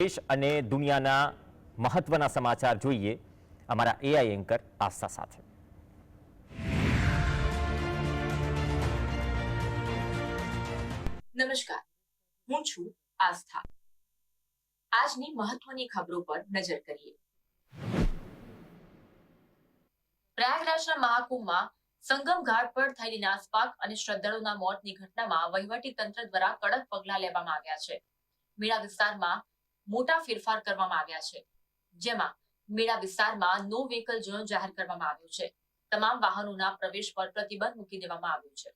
દેશ અને દુનિયાના મહત્વના સમાચાર જોઈએ. અમારા એઆઈ એન્કર આસ્થા સાથે. નમસ્કાર. હું છું આસ્થા. આજની મહત્વની ખબરો પર નજર કરીએ. પ્રયાગરાજના મહાકુંભમાં સંગમ ઘાટ પર થયેલી નાસપાક અને શ્રદ્ધાળુના મોતની ઘટનામાં વહીવટી તંત્ર દ્વારા કડક પગલાં લેવામાં આવ્યા છે. મેળા વિસ્તારમાં મોટા ફેરફાર કરવામાં આવ્યા છે. જેમાં મેળા વિસ્તારમાં નો વ્હીકલ ઝોન જાહેર કરવામાં આવ્યો છે. તમામ વાહનોના પ્રવેશ પર પ્રતિબંધ મૂકી દેવામાં આવ્યો છે.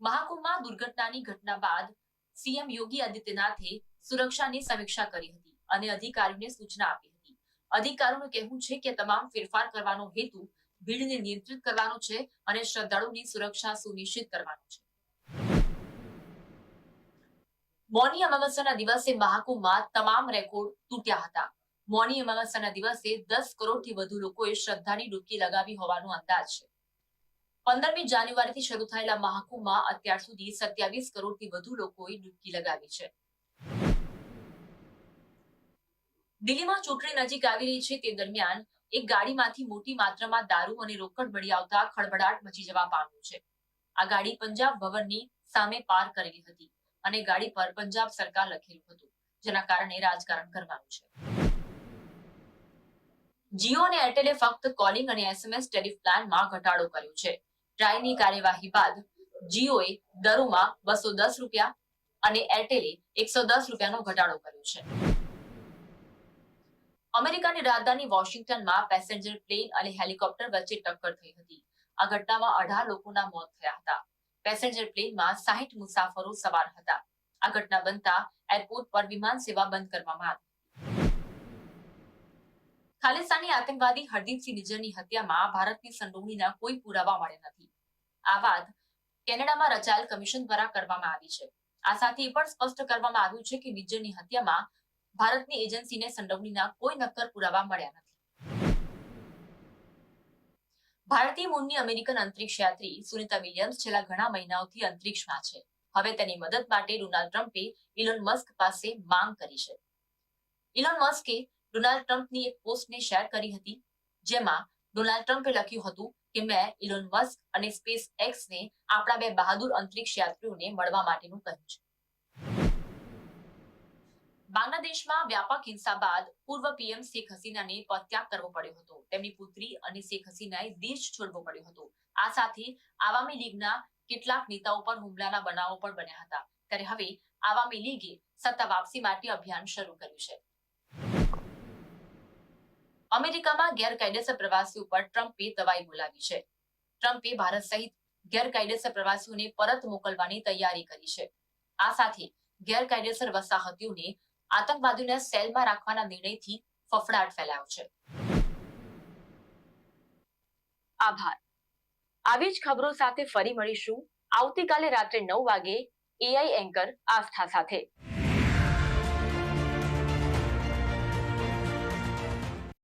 મહાકુંભમાં દુર્ઘટનાની ઘટના બાદ સીએમ યોગી આદિત્યનાથે સુરક્ષાની સમીક્ષા કરી હતી અને અધિકારીઓને સૂચના આપી હતી. અધિકારીઓનું કહેવું છે કે તમામ ફેરફાર કરવાનો હેતુ ભીડને નિયંત્રિત કરવાનો છે અને શ્રદ્ધાળુની સુરક્ષા સુનિશ્ચિત કરવાનો છે. મૌની અમાવસ્યાના દિવસે મહાકુંભમાં તમામ રેકોર્ડ તૂટ્યા હતા. મૌની અમાવસ્યાના દિવસે દસ કરોડથી વધુ લોકોએ શ્રદ્ધાની ડૂબકી લગાવી હોવાનો અંદાજ છે. પંદરમી જાન્યુઆરીથી શરૂ થયેલા મહાકુંભમાં અત્યાર સુધી સત્યાવીસ કરોડથી વધુ લોકોએ ડૂબકી લગાવી છે. દિલ્હીમાં ચૂંટણી નજીક આવી રહી છે તે દરમિયાન એક ગાડીમાંથી મોટી માત્રામાં દારૂ અને રોકડ મળી આવતા ખળભળાટ મચી જવા પામ્યું છે. આ ગાડી પંજાબ ભવનની સામે પાર કરેલી હતી. અને ગાડી પર પંજાબ સરકાર લખેલું હતું, જેના કારણે રાજકારણ કરવાનું છે. જીઓ અને એરટેલે ફક્ત કોલિંગ અને એસએમએસ ટેરિફ પ્લાનમાં ઘટાડો કર્યો છે. ટ્રાયની કાર્યવાહી બાદ જીઓએ દરોમાં બસો દસ રૂપિયા અને એરટેલે એકસો દસ રૂપિયાનો ઘટાડો કર્યો છે. અમેરિકાની રાજધાની વોશિંગ્ટનમાં પેસેન્જર પ્લેન અને હેલિકોપ્ટર વચ્ચે ટક્કર થઈ હતી. આ ઘટનામાં અઢાર લોકોના મોત થયા હતા. પેસેન્જર પ્લેનમાં સાહીઠ મુસાફરો સવાર હતા. આ ઘટના બનતા એરપોર્ટ પર વિમાન સેવા બંધ કરવામાં આવી. ખાલિસ્તાની આતંકવાદી હરદીપસિંહ નિજરની હત્યામાં ભારતની સંડોવણીના કોઈ પુરાવા મળ્યા નથી. આ વાત કેનેડામાં રચાયેલ કમિશન દ્વારા કરવામાં આવી છે. આ સાથે એ પણ સ્પષ્ટ કરવામાં આવ્યું છે કે નિજરની હત્યામાં ભારતની એજન્સીને સંડોવણીના કોઈ નક્કર પુરાવા મળ્યા નથી. ભારતીય મૂળની અમેરિકન અંતરિક્ષ યાત્રી સુનિતા વિલિયમ્સ છેલ્લા ઘણા મહિનાઓથી અંતરિક્ષમાં છે. હવે તેની મદદ માટે ડોનાલ્ડ ટ્રમ્પે ઇલોન મસ્ક પાસે માંગ કરી છે. ઇલોન મસ્કે ડોનાલ્ડ ટ્રમ્પની એક પોસ્ટને શેર કરી હતી, જેમાં ડોનાલ્ડ ટ્રમ્પે લખ્યું હતું કે મેં ઇલોન મસ્ક અને સ્પેસ એક્સને આપણા બે બહાદુર અંતરિક્ષ યાત્રીઓને મળવા માટેનું કહ્યું છે. બાંગ્લાદેશમાં વ્યાપક હિંસા બાદ પૂર્વ પીએમ શેખ હસીનાને પદત્યાગ કરવો પડ્યો હતો. તેમની પુત્રી અને શેખ હસીનાએ દેશ છોડવો પડ્યો હતો. આ સાથે આવામી લીગના કેટલાક નેતાઓ પર હુમલાના બનાવો પણ બન્યા હતા. ત્યારે હવે આવામી લીગે સત્તા વાપસી માટે અભિયાન શરૂ કર્યું છે. અમેરિકામાં ગેરકાયદેસર પ્રવાસીઓ પર ટ્રમ્પે દવાઈ બોલાવી છે. ટ્રમ્પે ભારત સહિત ગેરકાયદેસર પ્રવાસીઓને પરત મોકલવાની તૈયારી કરી છે. આ સાથે ગેરકાયદેસર વસાહતીઓને આતંકવાદીઓના સેલમાં રાખવાના નિર્ણયથી ફફડાટ ફેલાયો છે. આભાર. આવી જ ખબરો સાથે ફરી મળીશું. આવતીકાલે રાત્રે નવ વાગે એઆઈ એન્કર આસ્થા સાથે.